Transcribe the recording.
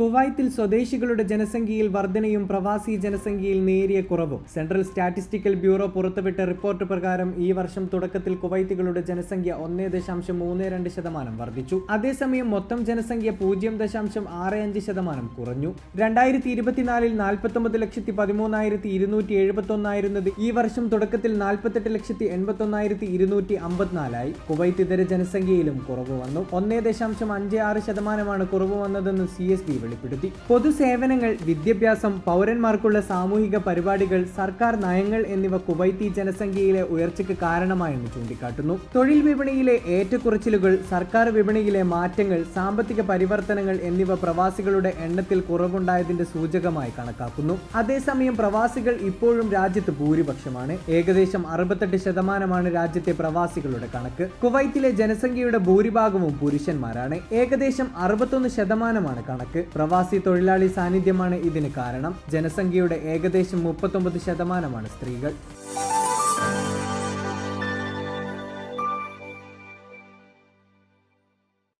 കുവൈത്തിൽ സ്വദേശികളുടെ ജനസംഖ്യയിൽ വർധനയും പ്രവാസി ജനസംഖ്യയിൽ നേരിയ കുറവും. സെൻട്രൽ സ്റ്റാറ്റിസ്റ്റിക്കൽ ബ്യൂറോ പുറത്തുവിട്ട റിപ്പോർട്ട് പ്രകാരം ഈ വർഷം തുടക്കത്തിൽ കുവൈത്തുകളുടെ ജനസംഖ്യ ഒന്നേ ദശാംശം മൂന്ന് രണ്ട് ശതമാനം വർദ്ധിച്ചു. അതേസമയം മൊത്തം ജനസംഖ്യ പൂജ്യം ദശാംശം ആറ് അഞ്ച് ശതമാനം കുറഞ്ഞു. രണ്ടായിരത്തി ഇരുപത്തിനാലിൽ നാൽപ്പത്തൊമ്പത് ലക്ഷത്തി പതിമൂന്നായിരത്തി ഇരുന്നൂറ്റി എഴുപത്തി ഒന്നായിരുന്നത് ഈ വർഷം തുടക്കത്തിൽ നാൽപ്പത്തെട്ട് ലക്ഷത്തി എൺപത്തി ഒന്നായിരത്തി ഇരുന്നൂറ്റി അമ്പത്തിനാലായി. കുവൈത്ത് ഇതര ജനസംഖ്യയിലും കുറവ് വന്നു. ഒന്നേ ദശാംശം അഞ്ച് ആറ് ശതമാനമാണ് കുറവ് വന്നതെന്ന് സി എസ് ബി വെളിപ്പെടുത്തി. പൊതുസേവനങ്ങൾ വിദ്യാഭ്യാസം പൗരന്മാർക്കുള്ള സാമൂഹിക പരിപാടികൾ സർക്കാർ നയങ്ങൾ എന്നിവ കുവൈത്തി ജനസംഖ്യയിലെ ഉയർച്ചയ്ക്ക് കാരണമായെന്ന് ചൂണ്ടിക്കാട്ടുന്നു. തൊഴിൽ വിപണിയിലെ ഏറ്റക്കുറച്ചിലുകൾ സർക്കാർ വിപണിയിലെ മാറ്റങ്ങൾ സാമ്പത്തിക പരിവർത്തനങ്ങൾ എന്നിവ പ്രവാസികളുടെ എണ്ണത്തിൽ കുറവുണ്ടായതിന്റെ സൂചകമായി കണക്കാക്കുന്നു. അതേസമയം പ്രവാസികൾ ഇപ്പോഴും രാജ്യത്ത് ഭൂരിപക്ഷമാണ്. ഏകദേശം അറുപത്തെട്ട് ശതമാനമാണ് രാജ്യത്തെ പ്രവാസികളുടെ കണക്ക്. കുവൈത്തിലെ ജനസംഖ്യയുടെ ഭൂരിഭാഗവും പുരുഷന്മാരാണ്. ഏകദേശം അറുപത്തൊന്ന് ശതമാനമാണ് കണക്ക്. പ്രവാസി തൊഴിലാളി സാന്നിധ്യമാണ് ഇതിന് കാരണം. ജനസംഖ്യയുടെ ഏകദേശം മുപ്പത്തൊമ്പത് ശതമാനമാണ് സ്ത്രീകൾ.